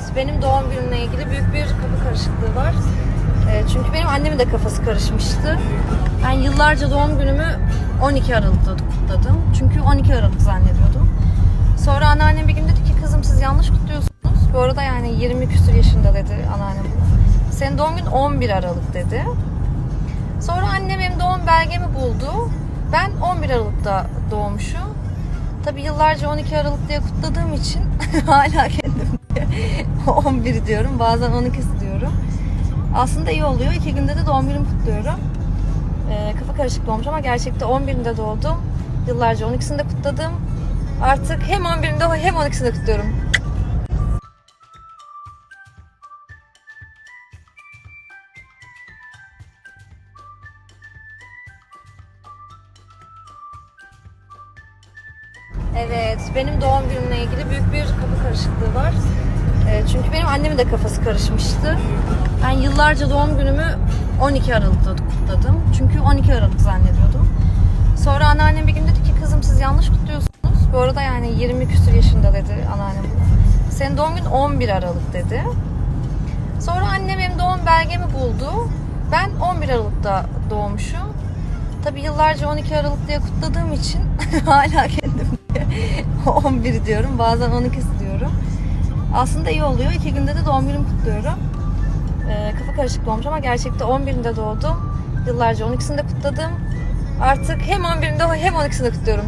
Evet, benim doğum günümle ilgili büyük bir kafa karışıklığı var. Ee, çünkü benim annemin de kafası karışmıştı. Ben yıllarca doğum günümü 12 Aralık'ta kutladım. Çünkü 12 Aralık zannediyordum. Sonra anneannem bir gün dedi ki kızım siz yanlış kutluyorsunuz. Bu arada yani 20 küsur yaşında dedi anneannem. Senin doğum günün 11 Aralık dedi. Sonra annem benim doğum belgemi buldu. Ben 11 Aralık'ta doğmuşum. Tabii yıllarca 12 Aralık diye kutladığım için hala 11 diyorum. Bazen 12 diyorum. Aslında iyi oluyor. İki günde de doğum günümü kutluyorum. Ee, kafa karışıklığı olmuş ama gerçekte 11'inde doğdum. Yıllarca 12'sinde kutladım. Artık hem 11'inde hem 12'sinde kutluyorum. Evet, benim doğum günümle ilgili büyük bir kafa karışıklığı var. Ee, çünkü benim annemin de kafası karışmıştı. Ben yıllarca doğum günümü 12 Aralık'ta kutladım. Çünkü 12 Aralık zannediyordum. Sonra anneannem bir gün dedi ki kızım siz yanlış kutluyorsunuz. Bu arada yani 20 küsur yaşında dedi anneannem. Senin doğum günün 11 Aralık dedi. Sonra annem benim doğum belgemi buldu. Ben 11 Aralık'ta doğmuşum. Tabii yıllarca 12 Aralık diye kutladığım için hala kendim 11 diyorum. Bazen 12 diyorum. Aslında iyi oluyor. İki günde de doğum günümü kutluyorum. Ee, kafa karışıklığı olmuş ama gerçekte 11'inde doğdum. Yıllarca 12'sinde kutladım. Artık hem 11'inde hem 12'sinde kutluyorum.